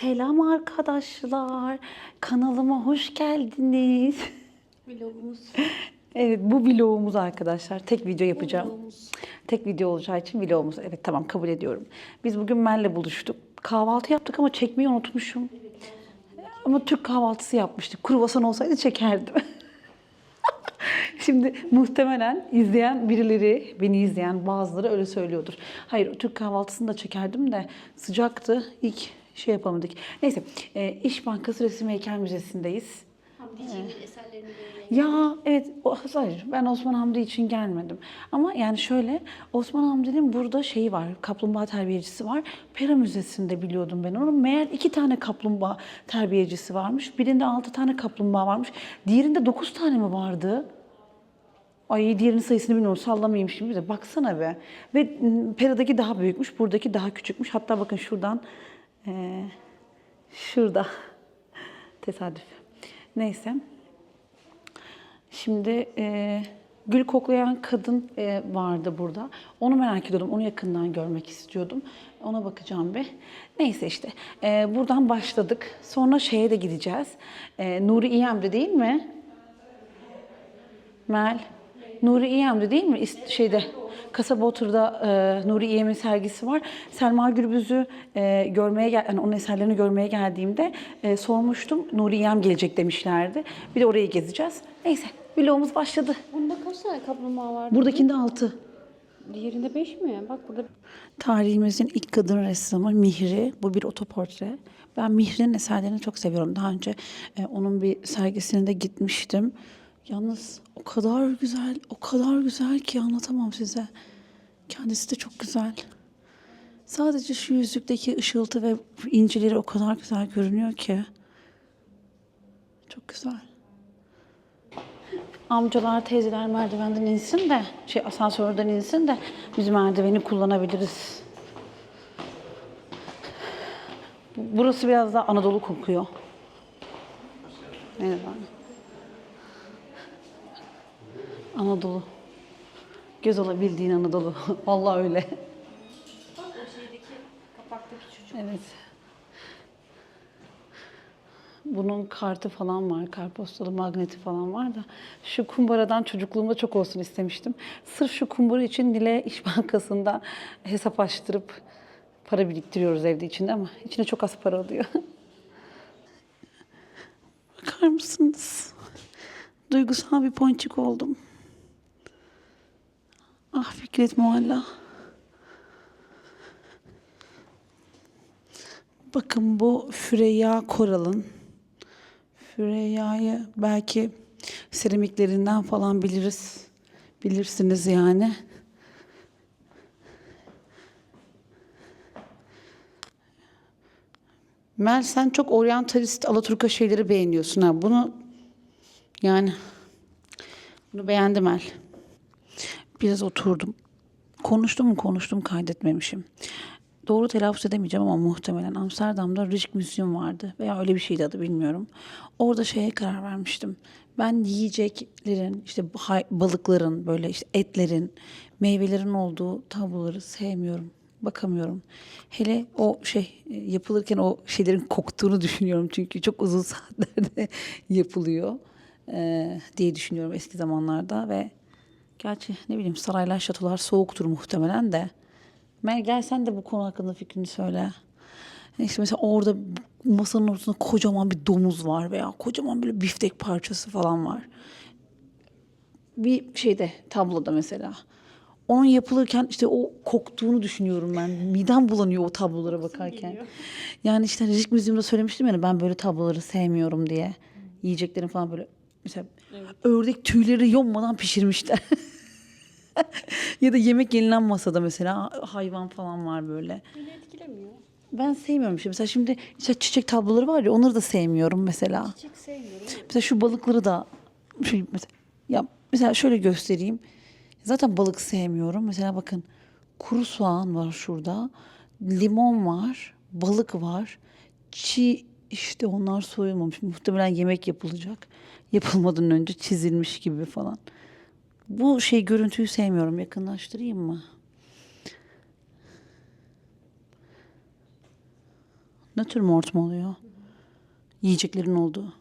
Selam arkadaşlar. Kanalıma hoş geldiniz. Vlogumuz. Evet bu vlogumuz arkadaşlar. Tek video yapacağım. Vlogumuz. Tek video olacağı için vlogumuz. Evet tamam kabul ediyorum. Biz bugün Mel'le buluştuk. Kahvaltı yaptık ama çekmeyi unutmuşum. Ama Türk kahvaltısı yapmıştık. Kruvasan olsaydı çekerdim. Şimdi muhtemelen izleyen birileri, beni izleyen bazıları öyle söylüyordur. Hayır, Türk kahvaltısını da çekerdim de sıcaktı. İlk şey yapamadık. Neyse, e, İş Bankası Resim Heykel Müzesi'ndeyiz. Hamdi Cemil eserlerini. Ya evet, o, hayır ben Osman Hamdi için gelmedim. Ama yani şöyle, Osman Hamdi'nin burada şeyi var, kaplumbağa terbiyecisi var. Pera Müzesi'nde biliyordum ben onu. Meğer iki tane kaplumbağa terbiyecisi varmış. Birinde altı tane kaplumbağa varmış. Diğerinde dokuz tane mi vardı? Ay diğerinin sayısını bilmiyorum sallamayayım şimdi de baksana be. Ve Pera'daki daha büyükmüş, buradaki daha küçükmüş. Hatta bakın şuradan, eee, şurada tesadüf. Neyse. Şimdi e, gül koklayan kadın e, vardı burada. Onu merak ediyordum. Onu yakından görmek istiyordum. Ona bakacağım bir. Neyse işte. E, buradan başladık. Sonra şeye de gideceğiz. E, Nuri İyem'de değil mi? Mel. Nuri İyem'de değil mi? İst- şeyde Kasaba Otur'da e, Nuri İyem'in sergisi var. Selma Gürbüz'ü e, görmeye gel, yani onun eserlerini görmeye geldiğimde e, sormuştum. Nuri İyem gelecek demişlerdi. Bir de orayı gezeceğiz. Neyse, vlogumuz başladı. Bunda kaç tane kaplumbağa var? Buradakinde altı. Diğerinde 5 mi? Bak burada Tarihimizin ilk kadın ressamı Mihri. Bu bir otoportre. Ben Mihri'nin eserlerini çok seviyorum. Daha önce e, onun bir sergisine de gitmiştim. Yalnız o kadar güzel, o kadar güzel ki anlatamam size. Kendisi de çok güzel. Sadece şu yüzükteki ışıltı ve incileri o kadar güzel görünüyor ki. Çok güzel. Amcalar, teyzeler merdivenden insin de, şey asansörden insin de biz merdiveni kullanabiliriz. Burası biraz daha Anadolu kokuyor. Merhaba. Anadolu. Göz olabildiğin Anadolu. Vallahi öyle. bak o şeydeki kapaktaki çocuk. Evet. Bunun kartı falan var, kartpostalı magneti falan var da şu kumbaradan çocukluğumda çok olsun istemiştim. Sırf şu kumbara için Nile İş Bankası'nda hesap açtırıp para biriktiriyoruz evde içinde ama içine çok az para alıyor. Bakar mısınız? Duygusal bir ponçik oldum. Ah Fikret Mualla. Bakın bu Füreyya Koral'ın. Füreyya'yı belki seramiklerinden falan biliriz. Bilirsiniz yani. Mel sen çok oryantalist Alaturka şeyleri beğeniyorsun ha. Bunu yani bunu beğendim Mel. Biraz oturdum. Konuştum konuştum kaydetmemişim. Doğru telaffuz edemeyeceğim ama muhtemelen Amsterdam'da Rijksmuseum vardı veya öyle bir şeydi adı bilmiyorum. Orada şeye karar vermiştim. Ben yiyeceklerin, işte balıkların, böyle işte etlerin, meyvelerin olduğu tabloları sevmiyorum. Bakamıyorum. Hele o şey e, yapılırken o şeylerin koktuğunu düşünüyorum çünkü çok uzun saatlerde yapılıyor e, diye düşünüyorum eski zamanlarda ve Gerçi ne bileyim saraylar, şatolar soğuktur muhtemelen de. Mel gel sen de bu konu hakkında fikrini söyle. İşte mesela orada masanın ortasında kocaman bir domuz var veya kocaman böyle biftek parçası falan var. Bir şeyde tabloda mesela. Onun yapılırken işte o koktuğunu düşünüyorum ben. Midem bulanıyor o tablolara bakarken. Yani işte Rijik Müziğim'de söylemiştim yani ben böyle tabloları sevmiyorum diye. Yiyeceklerin falan böyle mesela ördek tüyleri yonmadan pişirmişler. ya da yemek yenilen masada mesela hayvan falan var böyle. Beni etkilemiyor. Ben sevmiyorum işte. Mesela şimdi işte çiçek tabloları var ya onları da sevmiyorum mesela. Çiçek sevmiyorum. Mesela şu balıkları da şey mesela, ya mesela şöyle göstereyim. Zaten balık sevmiyorum. Mesela bakın kuru soğan var şurada. Limon var. Balık var. Çiğ işte onlar soyulmamış. Muhtemelen yemek yapılacak. Yapılmadan önce çizilmiş gibi falan. Bu şey görüntüyü sevmiyorum. Yakınlaştırayım mı? Natürmort mu oluyor? Yiyeceklerin olduğu.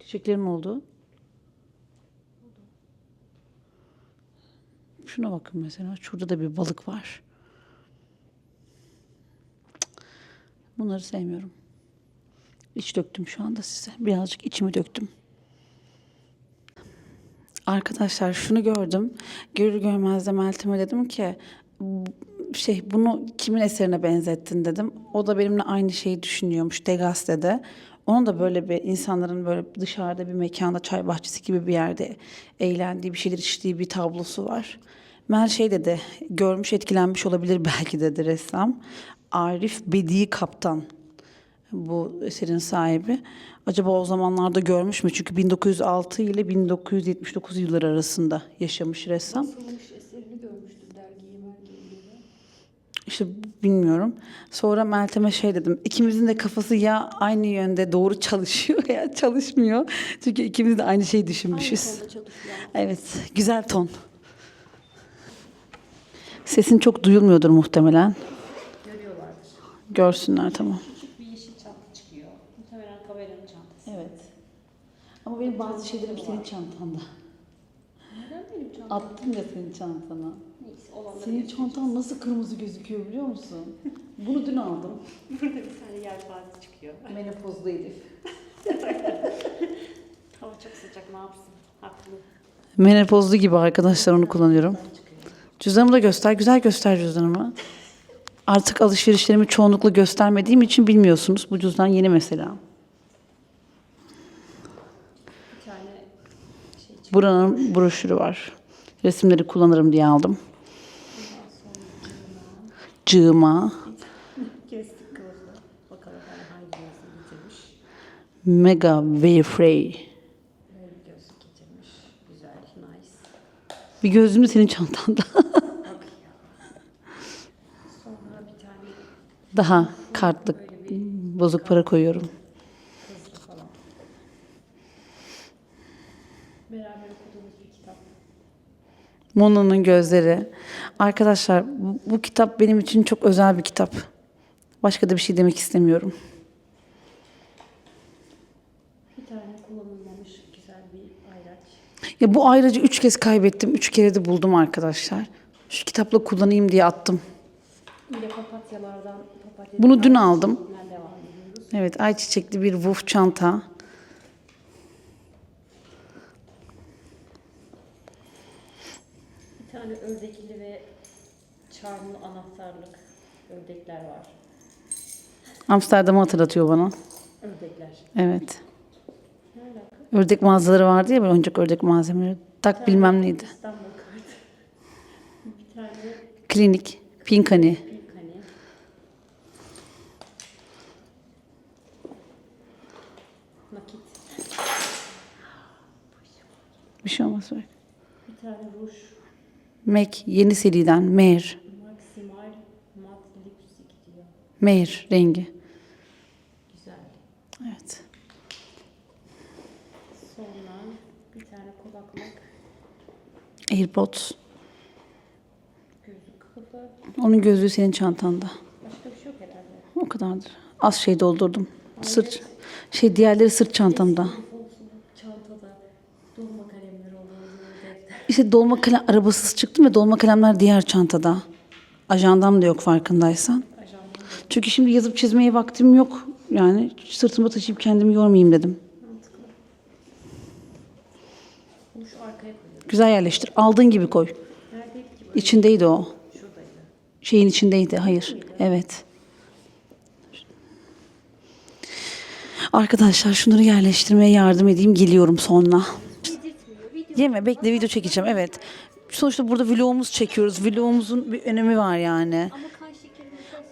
Çiçeklerin olduğu. Şuna bakın mesela. Şurada da bir balık var. Bunları sevmiyorum. İç döktüm şu anda size. Birazcık içimi döktüm. Arkadaşlar şunu gördüm. Görür görmez de Meltem'e dedim ki "Bu- şey bunu kimin eserine benzettin dedim. O da benimle aynı şeyi düşünüyormuş Degas dedi. Onun da böyle bir insanların böyle dışarıda bir mekanda çay bahçesi gibi bir yerde eğlendiği bir şeyler içtiği bir tablosu var. Mel şey dedi görmüş etkilenmiş olabilir belki dedi ressam. Arif Bedi Kaptan bu eserin sahibi. Acaba o zamanlarda görmüş mü? Çünkü 1906 ile 1979 yılları arasında yaşamış ressam. Eserini mergiye. İşte bilmiyorum. Sonra Meltem'e şey dedim. İkimizin de kafası ya aynı yönde doğru çalışıyor ya çalışmıyor. Çünkü ikimiz de aynı şeyi düşünmüşüz. Aynı çalışıyor. Evet, güzel ton. Sesin çok duyulmuyordur muhtemelen. Görüyorlardır. Görsünler tamam. Küçük bir yeşil çanta çıkıyor. Muhtemelen kameranın çantası. Evet. Ama benim bazı şeylerim senin çantanda. Neden benim çantam? Attım ya senin çantana. Neyse olanları Senin çantan nasıl kırmızı gözüküyor biliyor musun? Bunu dün aldım. Burada bir tane yelpaze çıkıyor. Menopozlu Elif. Hava çok sıcak ne yapsın? Haklı. Menopozlu gibi arkadaşlar onu kullanıyorum. Cüzdanımı da göster. Güzel göster cüzdanımı. Artık alışverişlerimi çoğunlukla göstermediğim için bilmiyorsunuz. Bu cüzdan yeni mesela. Bir tane şey çıkıyor. Buranın broşürü var. Resimleri kullanırım diye aldım. Getirmiş. Mega Wayfrey. Böyle bir gözlüğüm de senin çantanda. Daha kartlık, bozuk para koyuyorum. hızlı falan. Beraber okuduğumuz bir kitap. Mona'nın gözleri. Arkadaşlar bu, bu kitap benim için çok özel bir kitap. Başka da bir şey demek istemiyorum. Bir tane kullanılmamış güzel bir ayraç. Ya bu ayrıca üç kez kaybettim. Üç kere de buldum arkadaşlar. Şu kitapla kullanayım diye attım. Yine papatyalardan papatya. Bunu dün aldım. Evet ayçiçekli bir wuf çanta. Bir tane ördekli ve charmlı anahtarlık ördekler var. Amsterdam'ı hatırlatıyor bana. Ördekler. Evet. Ne alaka? Ördek mağazaları vardı ya böyle oyuncak ördek malzemeleri. Tak bilmem neydi. İstanbul kart. Bir tane Klinik, Pinkani. hani. Nakit. Bir şey olmaz belki. Bir tane ruj. Mac yeni seriden Meir. Meir rengi. Güzel. Evet. Sonra bir tane kulaklık. AirPods. Gözlük kılıfı. Onun gözlüğü senin çantanda. Başka bir şey yok herhalde. O kadardır. Az şey doldurdum. Sırt şey diğerleri sırt çantamda. Çantada dolma kalemleri. Defter. İşte dolma kalem arabasız çıktım ve dolma kalemler diğer çantada. Ajandam da yok farkındaysan. Çünkü şimdi yazıp çizmeye vaktim yok. Yani sırtıma taşıyıp kendimi yormayayım dedim. Güzel yerleştir. Aldığın gibi koy. İçindeydi o. Şeyin içindeydi. Hayır. Evet. Arkadaşlar şunları yerleştirmeye yardım edeyim. Geliyorum sonra. Yeme bekle video çekeceğim. Evet. Sonuçta burada vlogumuz çekiyoruz. Vlogumuzun bir önemi var yani.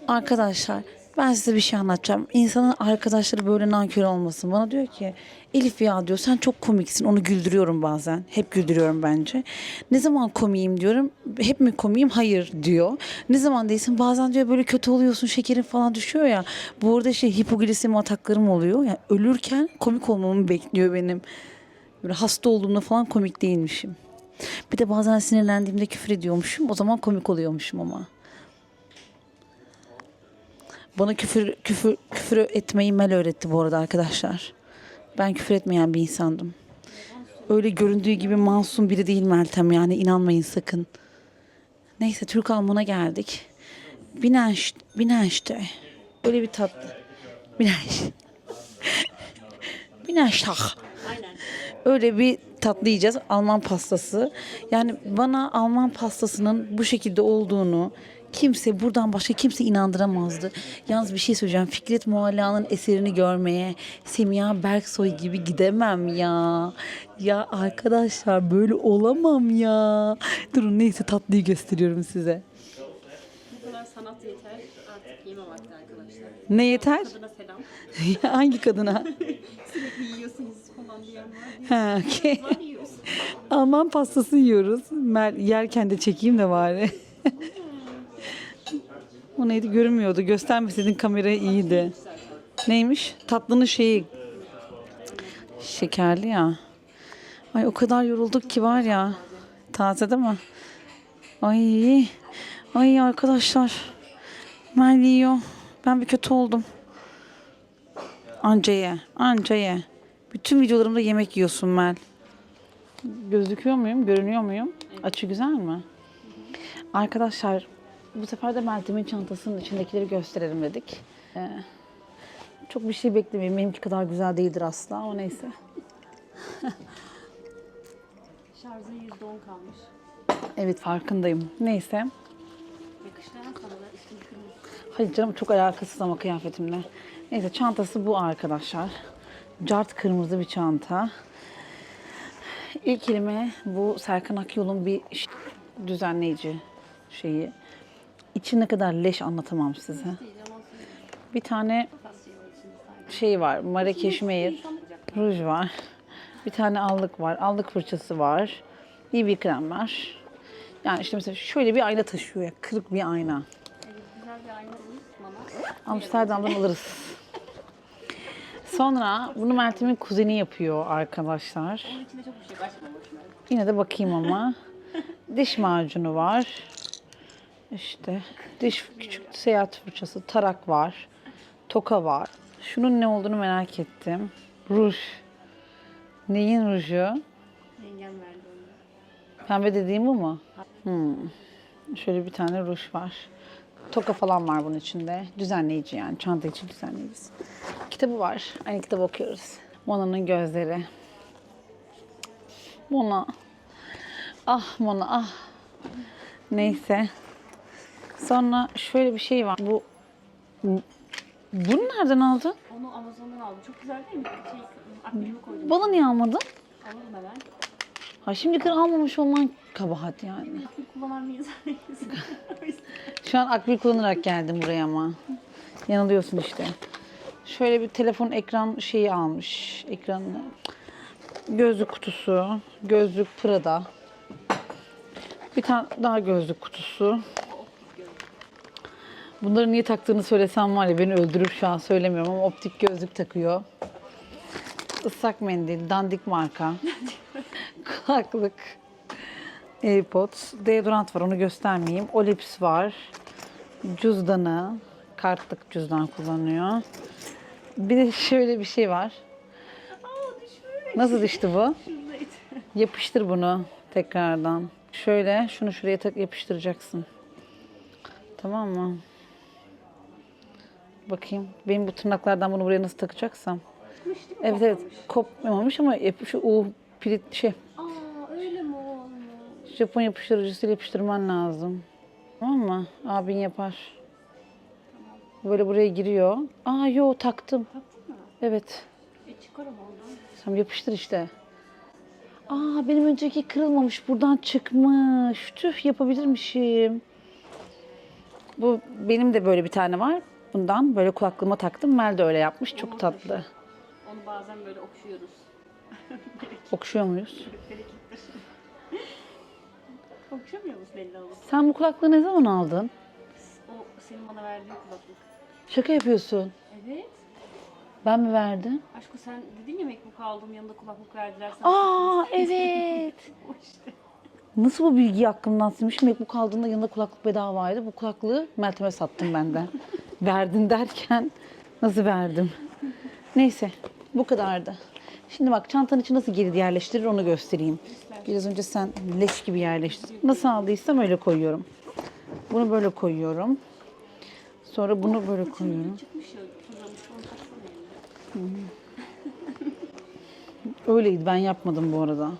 Arkadaşlar ben size bir şey anlatacağım. İnsanın arkadaşları böyle nankör olmasın. Bana diyor ki Elif ya diyor sen çok komiksin. Onu güldürüyorum bazen. Hep güldürüyorum bence. Ne zaman komiyim diyorum. Hep mi komiyim? Hayır diyor. Ne zaman değilsin? Bazen diyor böyle kötü oluyorsun. Şekerin falan düşüyor ya. Bu arada şey hipoglisemi ataklarım oluyor. Yani ölürken komik olmamı bekliyor benim. Böyle hasta olduğumda falan komik değilmişim. Bir de bazen sinirlendiğimde küfür ediyormuşum. O zaman komik oluyormuşum ama. Bana küfür küfür küfür etmeyi Mel öğretti bu arada arkadaşlar. Ben küfür etmeyen bir insandım. Öyle göründüğü gibi masum biri değil Meltem yani inanmayın sakın. Neyse Türk Alman'a geldik. Binenş, Binenş'te. Öyle bir tatlı. Binenş. Binenştah. Öyle bir tatlı yiyeceğiz. Alman pastası. Yani bana Alman pastasının bu şekilde olduğunu kimse buradan başka kimse inandıramazdı. Yalnız bir şey söyleyeceğim. Fikret Mualla'nın eserini görmeye Semiha Berksoy gibi gidemem ya. Ya arkadaşlar böyle olamam ya. Durun neyse tatlıyı gösteriyorum size. Bu kadar sanat yeter. Artık yeme vakti arkadaşlar. Ne yeter? Kadına selam. Hangi kadına? Sürekli yiyorsunuz falan diyen var. Ha. Var yiyoruz. Alman pastası yiyoruz. Mer yerken de çekeyim de bari. O neydi görünmüyordu. Göstermeseydin kameraya iyiydi. Neymiş? Tatlının şeyi. Şekerli ya. Ay o kadar yorulduk ki var ya. Taze değil mi? Ay. Ay arkadaşlar. Mel yiyor. Ben bir kötü oldum. Anca ye. Anca ye. Bütün videolarımda yemek yiyorsun Mel. Gözüküyor muyum? Görünüyor muyum? Açı güzel mi? Arkadaşlar bu sefer de Meltem'in çantasının içindekileri gösterelim dedik. Ee, çok bir şey beklemeyin. Benimki kadar güzel değildir asla ama neyse. Şarjı %10 kalmış. Evet farkındayım. Neyse. Yakıştıran sana da üstünü kırmızı. Hayır canım çok alakasız ama kıyafetimle. Neyse çantası bu arkadaşlar. Cart kırmızı bir çanta. İlk kelime bu Serkan Akyol'un bir düzenleyici şeyi. İçi ne kadar leş anlatamam size. Bir tane şey var. Marrakeş Meir. Ruj var. Bir tane allık var. Allık fırçası var. BB krem var. Yani işte mesela şöyle bir ayna taşıyor ya. Kırık bir ayna. Bir. Amsterdam'dan alırız. Sonra bunu Meltem'in kuzeni yapıyor arkadaşlar. Bir şey. Yine de bakayım ama. Diş macunu var. İşte diş küçük seyahat fırçası, tarak var. Toka var. Şunun ne olduğunu merak ettim. Ruj. Neyin ruju? Yengem verdi onu. Pembe dediğim bu mu? Hmm. Şöyle bir tane ruj var. Toka falan var bunun içinde. Düzenleyici yani. Çanta için düzenleyicisi. Kitabı var. Aynı kitabı okuyoruz. Mona'nın gözleri. Mona. Ah Mona ah. Neyse. Sonra şöyle bir şey var. Bu bunu nereden aldın? Onu Amazon'dan aldım. Çok güzel değil mi? Şey, akbilimi koydum. Bana niye almadın? Alırım hemen. Ha şimdi kadar almamış olman kabahat yani. Akbil kullanan yüzden. Şu an akbil kullanarak geldim buraya ama. Yanılıyorsun işte. Şöyle bir telefon ekran şeyi almış. Ekranını. Gözlük kutusu. Gözlük Prada. Bir tane daha gözlük kutusu. Bunları niye taktığını söylesem var ya beni öldürüp şu an söylemiyorum ama optik gözlük takıyor. Islak mendil, dandik marka. Kulaklık. AirPods. Deodorant var onu göstermeyeyim. Olips var. Cüzdanı. Kartlık cüzdan kullanıyor. Bir de şöyle bir şey var. Nasıl düştü bu? Yapıştır bunu tekrardan. Şöyle şunu şuraya tak yapıştıracaksın. Tamam mı? Bakayım. Benim bu tırnaklardan bunu buraya nasıl takacaksam. Düşmüş değil mi? Evet evet kopmamış ama yap- şu U pirit şey Aa öyle mi olmuş? Japon yapıştırıcısıyla yapıştırman lazım. Tamam mı? Abin yapar. Böyle buraya giriyor. Aa yo taktım. Taktın mı? Evet. E çıkar ama ondan. Sen yapıştır işte. Aa benim önceki kırılmamış. Buradan çıkmış. Tüh yapabilirmişim. Bu benim de böyle bir tane var. Bundan böyle kulaklığıma taktım. Mel de öyle yapmış. Çok tatlı. Onu bazen böyle okşuyoruz. Okşuyor muyuz? Okşamıyor musun elini alıp? Sen bu kulaklığı ne zaman aldın? O senin bana verdiğin kulaklık. Şaka yapıyorsun. Evet. Ben mi verdim? Aşkım sen dedin ya MacBook aldım yanında kulaklık verdiler sana. Aa evet. O işte. Nasıl bu bilgiyi aklımdan silmişim? MacBook aldığında yanında kulaklık bedavaydı. Bu kulaklığı Meltem'e sattım benden. Verdin derken nasıl verdim? Neyse bu kadardı. Şimdi bak çantanın içi nasıl geri yerleştirir onu göstereyim. Biraz önce sen leş gibi yerleştir. Nasıl aldıysam öyle koyuyorum. Bunu böyle koyuyorum. Sonra bunu böyle koyuyorum. Öyleydi ben yapmadım bu arada.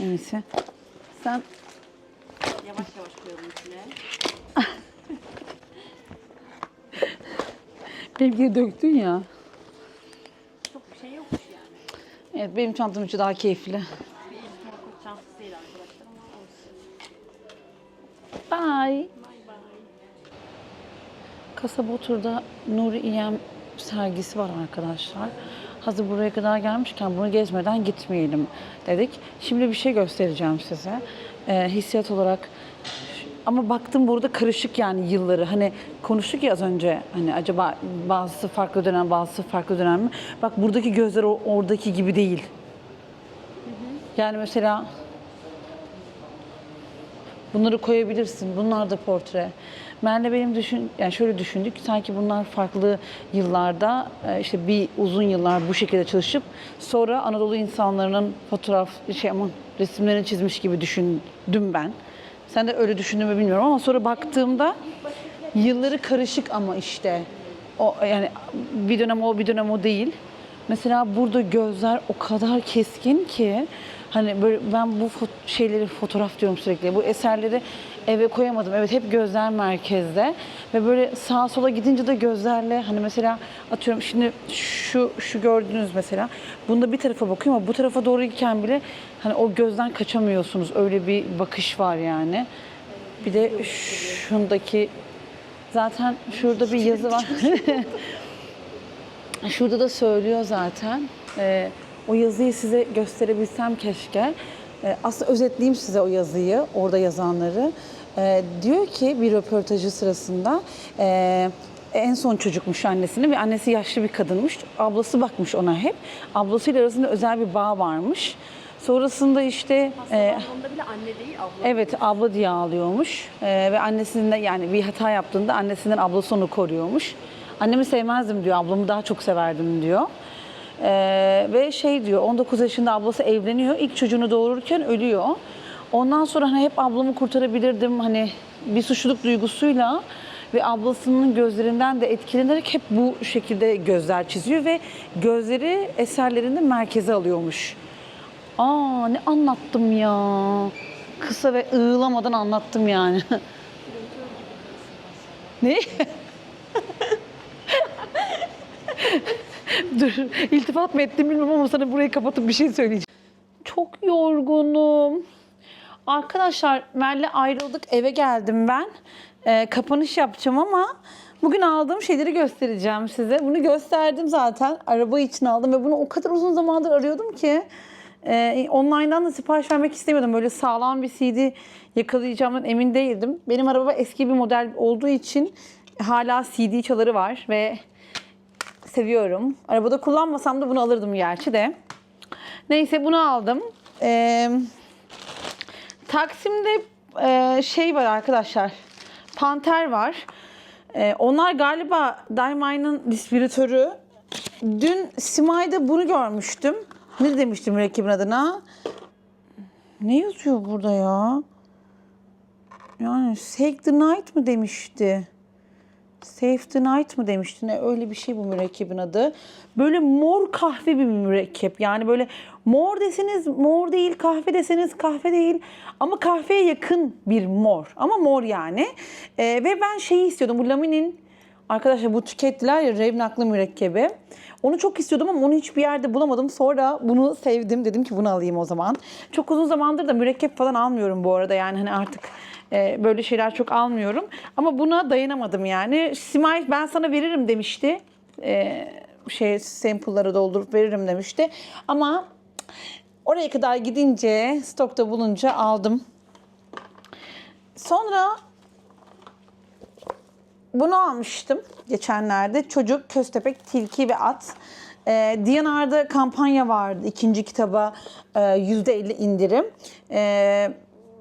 Neyse. Sen Yavaş yavaş koyalım içine. Benimkini döktün ya. Çok bir şey yokmuş yani. Evet benim çantam içi daha keyifli. Bir çantası değil arkadaşlar ama olsun. Bye. Bay bay. Kasaba Otur'da Nuri İyem sergisi var arkadaşlar. Hazır buraya kadar gelmişken bunu gezmeden gitmeyelim dedik. Şimdi bir şey göstereceğim size. Ee, hissiyat olarak ama baktım burada karışık yani yılları. Hani konuştuk ya az önce hani acaba bazısı farklı dönem bazısı farklı dönem mi? Bak buradaki gözler oradaki gibi değil. Yani mesela Bunları koyabilirsin. Bunlar da portre. Merle benim düşün, yani şöyle düşündük. Sanki bunlar farklı yıllarda e, işte bir uzun yıllar bu şekilde çalışıp sonra Anadolu insanlarının fotoğraf şey aman resimlerini çizmiş gibi düşündüm ben. Sen de öyle düşündün mü bilmiyorum ama sonra baktığımda yılları karışık ama işte o yani bir dönem o bir dönem o değil. Mesela burada gözler o kadar keskin ki hani böyle ben bu fo- şeyleri fotoğraf diyorum sürekli. Bu eserleri eve koyamadım. Evet hep gözler merkezde ve böyle sağa sola gidince de gözlerle hani mesela atıyorum şimdi şu şu gördüğünüz mesela bunda bir tarafa bakıyor ama bu tarafa doğru giderken bile hani o gözden kaçamıyorsunuz. Öyle bir bakış var yani. Bir de şundaki zaten şurada bir yazı var. Şurada da söylüyor zaten. Ee, o yazıyı size gösterebilsem keşke. Ee, aslında özetleyeyim size o yazıyı, orada yazanları. Ee, diyor ki bir röportajı sırasında e, en son çocukmuş annesini ve annesi yaşlı bir kadınmış. Ablası bakmış ona hep. Ablasıyla arasında özel bir bağ varmış. Sonrasında işte e, bile anne değil abla. Evet abla diye ağlıyormuş Ee, ve annesinden yani bir hata yaptığında annesinden ablası onu koruyormuş. Annemi sevmezdim diyor ablamı daha çok severdim diyor. Ee, ve şey diyor 19 yaşında ablası evleniyor ilk çocuğunu doğururken ölüyor. Ondan sonra hani hep ablamı kurtarabilirdim hani bir suçluluk duygusuyla ve ablasının gözlerinden de etkilenerek hep bu şekilde gözler çiziyor ve gözleri eserlerinde merkeze alıyormuş. Aa ne anlattım ya. Kısa ve ığlamadan anlattım yani. ne? Dur, iltifat mı ettim bilmiyorum ama sana burayı kapatıp bir şey söyleyeceğim. Çok yorgunum. Arkadaşlar Merle ayrıldık eve geldim ben. Ee, kapanış yapacağım ama bugün aldığım şeyleri göstereceğim size. Bunu gösterdim zaten. Araba için aldım ve bunu o kadar uzun zamandır arıyordum ki. Ee, online'dan da sipariş vermek istemiyordum. Böyle sağlam bir CD yakalayacağımdan emin değildim. Benim araba eski bir model olduğu için hala CD çaları var ve seviyorum. Arabada kullanmasam da bunu alırdım gerçi de. Neyse bunu aldım. Ee, Taksim'de e, şey var arkadaşlar. Panter var. E, onlar galiba Daimay'ın distribütörü. Dün Simay'da bunu görmüştüm. Ne demiştim mürekkebin adına? Ne yazıyor burada ya? Yani Save the Night mı demişti? Save the Night mı demişti? Ne öyle bir şey bu mürekkebin adı. Böyle mor kahve bir mürekkep. Yani böyle mor deseniz mor değil, kahve deseniz kahve değil. Ama kahveye yakın bir mor. Ama mor yani. Ee, ve ben şeyi istiyordum. Bu laminin Arkadaşlar bu tükettiler ya Revnaklı mürekkebi. Onu çok istiyordum ama onu hiçbir yerde bulamadım. Sonra bunu sevdim. Dedim ki bunu alayım o zaman. Çok uzun zamandır da mürekkep falan almıyorum bu arada. Yani hani artık e, böyle şeyler çok almıyorum. Ama buna dayanamadım yani. Simay ben sana veririm demişti. E, şey sample'ları doldurup veririm demişti. Ama oraya kadar gidince stokta bulunca aldım. Sonra bunu almıştım geçenlerde. Çocuk, köstebek, tilki ve at. Ee, D&R'da kampanya vardı ikinci kitaba e, %50 indirim. Ee,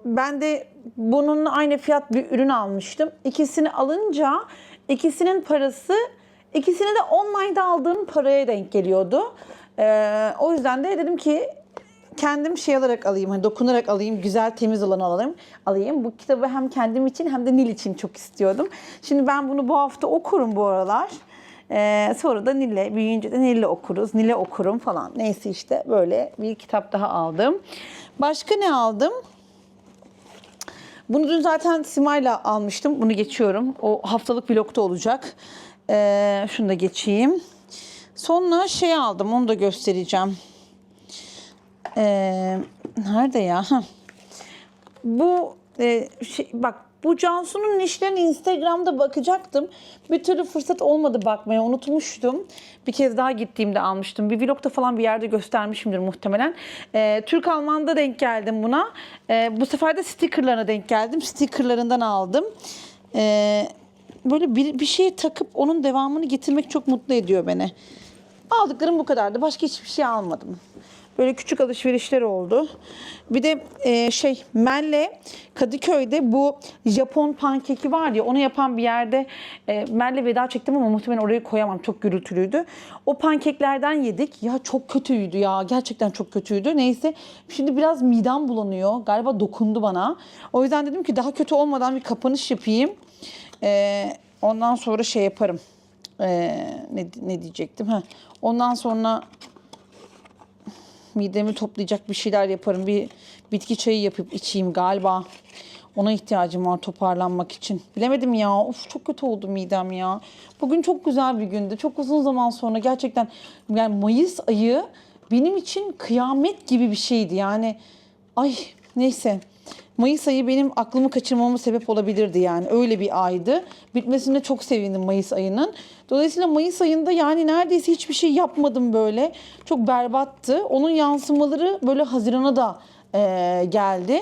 ben de bunun aynı fiyat bir ürün almıştım. İkisini alınca İkisinin parası ikisini de online'da aldığım paraya denk geliyordu. Ee, o yüzden de dedim ki kendim şey alarak alayım, hani dokunarak alayım, güzel temiz olanı alayım. alayım. Bu kitabı hem kendim için hem de Nil için çok istiyordum. Şimdi ben bunu bu hafta okurum bu aralar. Ee, sonra da Nil'le, büyüyünce de Nil'le okuruz, Nil'e okurum falan. Neyse işte böyle bir kitap daha aldım. Başka ne aldım? Bunu dün zaten Sima'yla almıştım. Bunu geçiyorum. O haftalık vlogda olacak. Ee, şunu da geçeyim. Sonra şey aldım. Onu da göstereceğim. Ee, nerede ya? Bu e, şey, bak bu Cansu'nun işlerini Instagram'da bakacaktım. Bir türlü fırsat olmadı bakmaya unutmuştum. Bir kez daha gittiğimde almıştım. Bir vlogda falan bir yerde göstermişimdir muhtemelen. Ee, Türk Alman'da denk geldim buna. Ee, bu sefer de stickerlarına denk geldim. Stickerlarından aldım. Ee, böyle bir, bir şeye takıp onun devamını getirmek çok mutlu ediyor beni. Aldıklarım bu kadardı. Başka hiçbir şey almadım. Böyle küçük alışverişler oldu. Bir de e, şey Mel'le Kadıköy'de bu Japon pankeki var ya onu yapan bir yerde e, Mel'le veda çektim ama muhtemelen oraya koyamam. Çok gürültülüydü. O pankeklerden yedik. Ya çok kötüydü ya. Gerçekten çok kötüydü. Neyse şimdi biraz midem bulanıyor. Galiba dokundu bana. O yüzden dedim ki daha kötü olmadan bir kapanış yapayım. E, ondan sonra şey yaparım. E, ne, ne diyecektim? Ha. Ondan sonra midemi toplayacak bir şeyler yaparım. Bir bitki çayı yapıp içeyim galiba. Ona ihtiyacım var toparlanmak için. Bilemedim ya. Of çok kötü oldu midem ya. Bugün çok güzel bir gündü. Çok uzun zaman sonra gerçekten yani Mayıs ayı benim için kıyamet gibi bir şeydi. Yani ay neyse. Mayıs ayı benim aklımı kaçırmama sebep olabilirdi yani. Öyle bir aydı. Bitmesine çok sevindim Mayıs ayının. Dolayısıyla Mayıs ayında yani neredeyse hiçbir şey yapmadım böyle. Çok berbattı. Onun yansımaları böyle Haziran'a da e, geldi.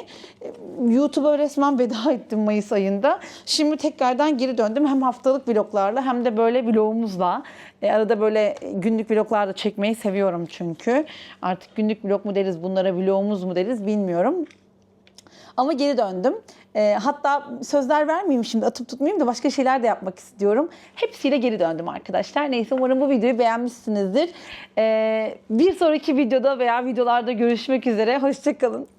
YouTube'a resmen veda ettim Mayıs ayında. Şimdi tekrardan geri döndüm. Hem haftalık vloglarla hem de böyle vlogumuzla. E, arada böyle günlük vloglar da çekmeyi seviyorum çünkü. Artık günlük vlog mu deriz bunlara vlogumuz mu deriz bilmiyorum. Ama geri döndüm. Ee, hatta sözler vermeyeyim şimdi atıp tutmayayım da başka şeyler de yapmak istiyorum. Hepsiyle geri döndüm arkadaşlar. Neyse umarım bu videoyu beğenmişsinizdir. Ee, bir sonraki videoda veya videolarda görüşmek üzere. Hoşçakalın.